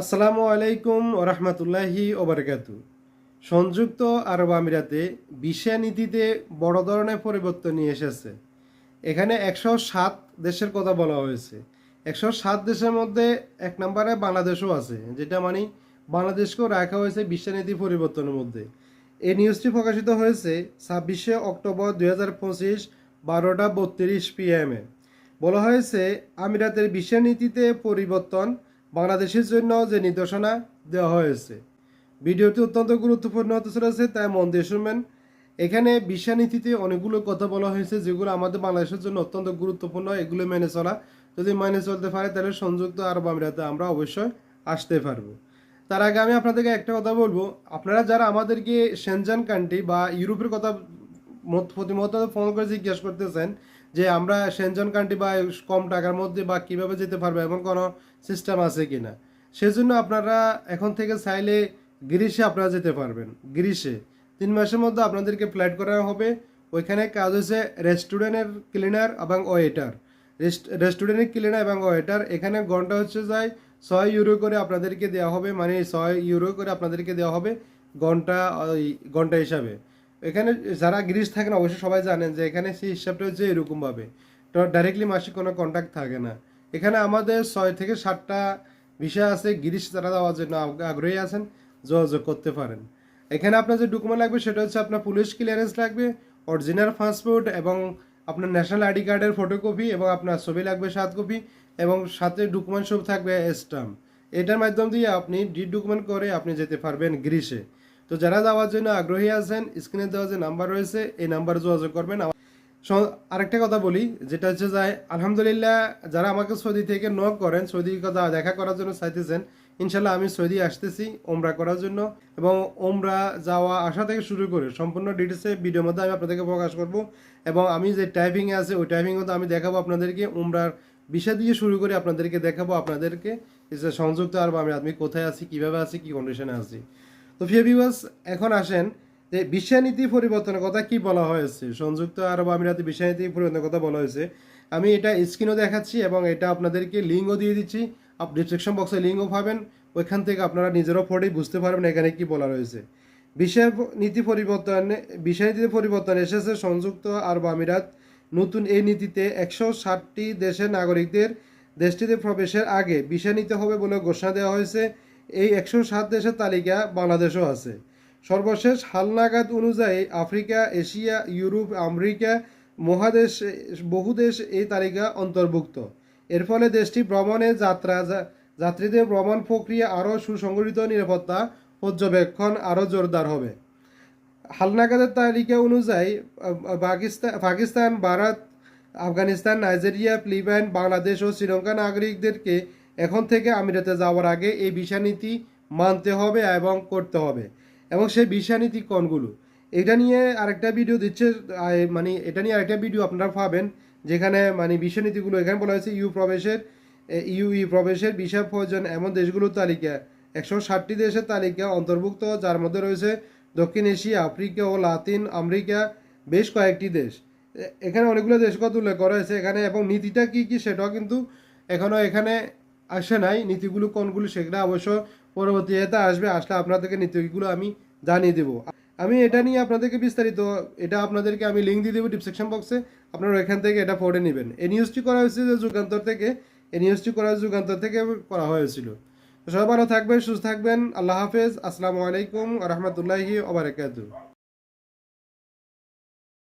আসসালামু আলাইকুম ওরহমতুল্লাহি ওবরকাতু সংযুক্ত আরব আমিরাতে ভিসা নীতিতে বড় ধরনের পরিবর্তন নিয়ে এসেছে। এখানে একশো সাত দেশের কথা বলা হয়েছে। একশো সাত দেশের মধ্যে এক নম্বরে বাংলাদেশও আছে, যেটা মানে বাংলাদেশকেও রাখা হয়েছে ভিসা নীতি পরিবর্তনের মধ্যে। এই নিউজটি প্রকাশিত হয়েছে ছাব্বিশে অক্টোবর দুই হাজার পঁচিশ বারোটা বত্রিশ পিএমে বলা হয়েছে আমিরাতের ভিসা নীতিতে পরিবর্তন বাংলাদেশের জন্য যে নির্দেশনা দেওয়া হয়েছে। ভিডিওটি অত্যন্ত গুরুত্বপূর্ণ হতে চলেছে, তাই মন দিয়ে শুনবেন। এখানে নীতিতে অনেকগুলো কথা বলা হয়েছে, যেগুলো আমাদের বাংলাদেশের জন্য অত্যন্ত গুরুত্বপূর্ণ, এগুলো মেনে চলা। যদি মেনে চলতে পারে, তাহলে সংযুক্ত আরব আমিরাতে আমরা অবশ্যই আসতে পারব। তার আগে আমি আপনাদেরকে একটা কথা বলব। আপনারা যারা আমাদেরকে সেনজান কান্ট্রি বা ইউরোপের কথা মত- প্রতিমত ফোন করে জিজ্ঞেস করতেছেন যে আমরা সেনজন কান্ট্রি বা কম টাকার মধ্যে বা কীভাবে যেতে পারব, এমন কোনো সিস্টেম আছে কি না সেজন্য আপনারা এখন থেকে চাইলে গ্রিসে আপনারা যেতে পারবেন। গ্রিসে তিন মাসের মধ্যে আপনাদেরকে ফ্লাইট করা হবে। ওইখানে কাজ হচ্ছে রেস্টুরেন্টের ক্লিনার এবং ওয়েটার রেস্টুরেন্টের ক্লিনার এবং ওয়েটার এখানে ঘণ্টা হচ্ছে যায় ছয় ইউরো করে আপনাদেরকে দেওয়া হবে। মানে ছয় ইউরো করে আপনাদেরকে দেওয়া হবে ঘণ্টা, ওই ঘণ্টা হিসাবে। এখানে যারা গ্রিস থাকেন অবশ্যই সবাই জানেন যে এখানে সেই হিসাবটা হচ্ছে এরকমভাবে। তো ডাইরেক্টলি মাসিক কোনো কন্ট্যাক্ট থাকে না। এখানে আমাদের ছয় থেকে সাতটা বিষয় আছে গ্রিস যারা যাওয়ার জন্য আগ্রহী আছেন, যোগাযোগ করতে পারেন। এখানে আপনার যে ডকুমেন্ট লাগবে, সেটা হচ্ছে আপনার পুলিশ ক্লিয়ারেন্স লাগবে অরিজিনাল পাসপোর্ট এবং আপনার ন্যাশনাল আইডি কার্ডের ফটোকপি এবং আপনার ছবি লাগবে সাত কপি এবং সাথে ডকুমেন্ট সব থাকবে স্টাম্প এটার মাধ্যম দিয়ে আপনি ডি ডকুমেন্ট করে আপনি যেতে পারবেন গ্রিসে তো যারা যাওয়ার জন্য আগ্রহী আছেন স্ক্রিনে দেওয়া যে নাম্বার রয়েছে, এই নাম্বারে যোগাযোগ করবেন। আরেকটা কথা বলি, যেটা হচ্ছে যে, আলহামদুলিল্লাহ যারা আমাকে সৌদি থেকে নক করেন, সৌদি কথা দেখা করার জন্য চাইতেছেন, ইনশাল্লাহ আমি সৌদি আসতেছি ওমরা করার জন্য। এবং ওমরা যাওয়া, আসা থেকে শুরু করে সম্পূর্ণ ডিটেলসে ভিডিওর মধ্যে আমি আপনাদেরকে প্রকাশ করব। এবং আমি যে টাইপিংয়ে আছে, ওই টাইপিংয়ে আমি দেখাবো আপনাদেরকে, ওমরার বিষয় দিয়ে শুরু করে আপনাদেরকে দেখাবো, আপনাদেরকে সংযুক্ত আরব আমি আমি কোথায় আছি, কীভাবে আছি, কি কন্ডিশনে আছি। তো ফিয়া ভিউয়ার্স এখন আসেন যে বিষয়নীতি পরিবর্তনের কথা কি বলা হয়েছে। সংযুক্ত আরব আমিরাতে বিষয়নীতি পরিবর্তনের কথা বলা হয়েছে। আমি এটা স্ক্রিনও দেখাচ্ছি এবং এটা আপনাদেরকে লিঙ্কও দিয়ে দিচ্ছি। আপ ডিসক্রিপশন বক্সে লিঙ্কও পাবেন। ওইখান থেকে আপনারা নিজেরও পড়েই বুঝতে পারবেন এখানে কি বলা রয়েছে। বিষয় নীতি পরিবর্তনে বিষয় পরিবর্তন এসেছে। সংযুক্ত আরব আমিরাত নতুন এই নীতিতে একশো ষাটটি দেশের নাগরিকদের দেশটিতে প্রবেশের আগে বিষয় নিতে হবে বলে ঘোষণা দেওয়া হয়েছে। এই একশো সাত দেশের তালিকা বাংলাদেশও আছে। সর্বশেষ হালনাগাদ অনুযায়ী আফ্রিকা, এশিয়া, ইউরোপ, আমেরিকা মহাদেশ, বহু দেশ এই তালিকা অন্তর্ভুক্ত। এর ফলে দেশটি ভ্রমণে যাত্রা যাত্রীদের ভ্রমণ প্রক্রিয়া আরও সুসংগঠিত নিরাপত্তা পর্যবেক্ষণ আরও জোরদার হবে। হালনাগাদের তালিকা অনুযায়ী পাকিস্তান পাকিস্তান, ভারত, আফগানিস্তান, নাইজেরিয়া ফিলিপাইন বাংলাদেশ ও শ্রীলঙ্কা নাগরিকদেরকে এখন থেকে আমিরাতে যাওয়ার আগে এই ভিসা নীতি মানতে হবে এবং করতে হবে। এবং সেই ভিসা নীতি কোনগুলো? এটা নিয়ে আরেকটা ভিডিও দিচ্ছে মানে এটা নিয়ে আরেকটা ভিডিও আপনারা পাবেন, যেখানে মানে ভিসা নীতিগুলো এখানে বলা হয়েছে ইউ প্রবেশের ইউ ই প্রবেশের ভিসা প্রয়োজন এমন দেশগুলোর তালিকা। একশো ষাটটি দেশের তালিকা অন্তর্ভুক্ত, যার মধ্যে রয়েছে দক্ষিণ এশিয়া, আফ্রিকা ও লাতিন আমেরিকা, বেশ কয়েকটি দেশ। এখানে অনেকগুলো দেশ কথা উল্লেখ করা হয়েছে। এখানে এবং নীতিটা কি কি সেটাও কিন্তু এখনও এখানে আসে নাই, নীতিগুলো কোনগুলো সেগুলো অবশ্য পরবর্তী এতে আসবে, আসলে আপনাদেরকে নীতিগুলো আমি জানিয়ে দেবো। আমি এটা নিয়ে আপনাদেরকে বিস্তারিত, এটা আপনাদেরকে আমি লিঙ্ক দিয়ে দেবো ডিসক্রিপশন বক্সে আপনারা এখান থেকে এটা পড়ে নেবেন। এই নিউজটি করা হয়েছে যে যুগান্তর থেকে এই নিউজটি করা যুগান্তর থেকে করা হয়েছিল। সবাই ভালো থাকবেন, সুস্থ থাকবেন, আল্লাহ হাফেজ, আসসালামু আলাইকুম রহমতুল্লাহি ওবরাকাতু